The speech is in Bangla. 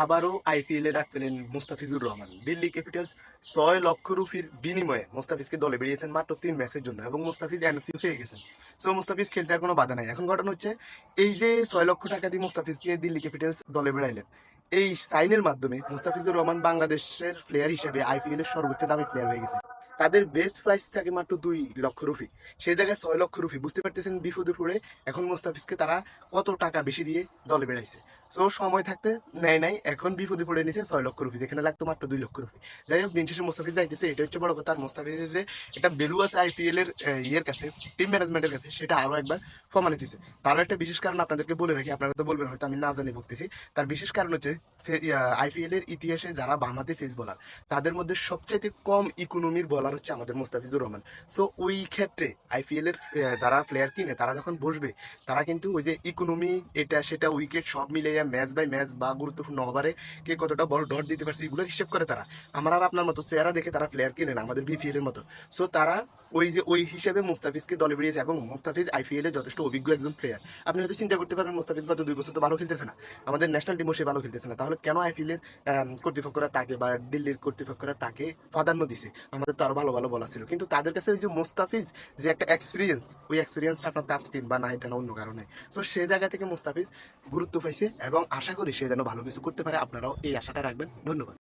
আবারও আইপিএল এ ডাকলেন মুস্তাফিজুর রহমান। দিল্লি ক্যাপিটালস ছয় লক্ষ রুপির বিনিময়ে মুস্তাফিজকে দলে বেরিয়েছেন মাত্র তিন ম্যাচের জন্য এবং মুস্তাফিজ এনওসিও পেয়ে গেছেন। সো মুস্তাফিজ খেলতে আর কোনো বাধা নাই। এখন ঘটনা হচ্ছে, এই যে ছয় লক্ষ টাকা দিয়ে মুস্তাফিজকে দিল্লি ক্যাপিটালস দলে বেড়াইলেন, এই সাইনের মাধ্যমে মুস্তাফিজুর রহমান বাংলাদেশের প্লেয়ার হিসেবে আইপিএল এর সর্বোচ্চ দামি প্লেয়ার হয়ে গেছে তাদের বেস্ট প্রাইস থাকে মাত্র দুই লক্ষ রুপি। সেই জায়গায় ছয় লক্ষ রুপি, বুঝতে পারতেছেন বিপদে পড়ে এখন মুস্তাফিজকে তারা কত টাকা বেশি দিয়ে দলে বেড়াইছে। সো সময় থাকতে নেয় নাই। এখন বিপদে পড়ে নিছে ছয় লক্ষ রুপি। যেখানে লাগতো মাত্র দুই লক্ষ রুপি। যাই হোক, দিন শেষে মুস্তাফিজ যাইতেছে। এটা হচ্ছে বড় কথা। আর মুস্তাফিজের যে এটা ভ্যালু আছে আইপিএল এর ইয়ের কাছে টিম ম্যানেজমেন্টের কাছে, সেটা আরও একবার প্রমাণিত হয়েছে। তার একটা বিশেষ কারণ আপনাদেরকে বলে রাখি। আপনারা তো বলবেন, হয়তো আমি না জানি বলতেছি তার বিশেষ কারণ হচ্ছে আইপিএল এর ইতিহাসে যারা বাংলাদেশ ফেস বলার তাদের মধ্যে সবচাইতে কম ইকোনমির বলার হচ্ছে আমাদের মোস্তাফিজুর রহমান। সো ওই ক্ষেত্রে আইপিএল এর যারা প্লেয়ার কিনে, তারা যখন বসবে, তারা কিন্তু ওই যে ইকোনমি এটা, সেটা উইকেট সব মিলে ম্যাচ বাই ম্যাচ বা গুরুত্বপূর্ণ ওভারে কে কতটা বড় ডট দিতে পারছে, এগুলো হিসেব করে তারা। আমরা আর আপনার মতো চেহারা দেখে তারা প্লেয়ার কিনে না, আমাদের বিপিএল এর মতো। সো তারা ওই যে, ওই হিসেবে মুস্তাফিজকে দলে বেরিয়েছে এবং মুস্তাফিজ আইপিএল এ যথেষ্ট অভিজ্ঞ একজন প্লেয়ার আপনি হয়তো চিন্তা করতে পারবেন, মুস্তাফিজ গত দুই বছর তো ভালো খেলতেছে না। আমাদের ন্যাশনাল টিমও সে ভালো খেলতেছে না। তাহলে কেন আইপিএল এর কর্তৃপক্ষরা তাকে বা দিল্লির কর্তৃপক্ষরা তাকে প্রাধান্য দিছে? আমাদের তো আরও ভালো ভালো বলা ছিল। কিন্তু তাদের কাছে ওই যে মুস্তাফিজ যে একটা এক্সপিরিয়েন্স ওই এক্সপিরিয়েন্সটা আপনার বা অন্য কারণে। সো সে জায়গা থেকে মুস্তাফিজ গুরুত্ব পাইছে এবং আশা করি সে যেন ভালো কিছু করতে পারে। আপনারাও এই আশাটা রাখবেন। ধন্যবাদ।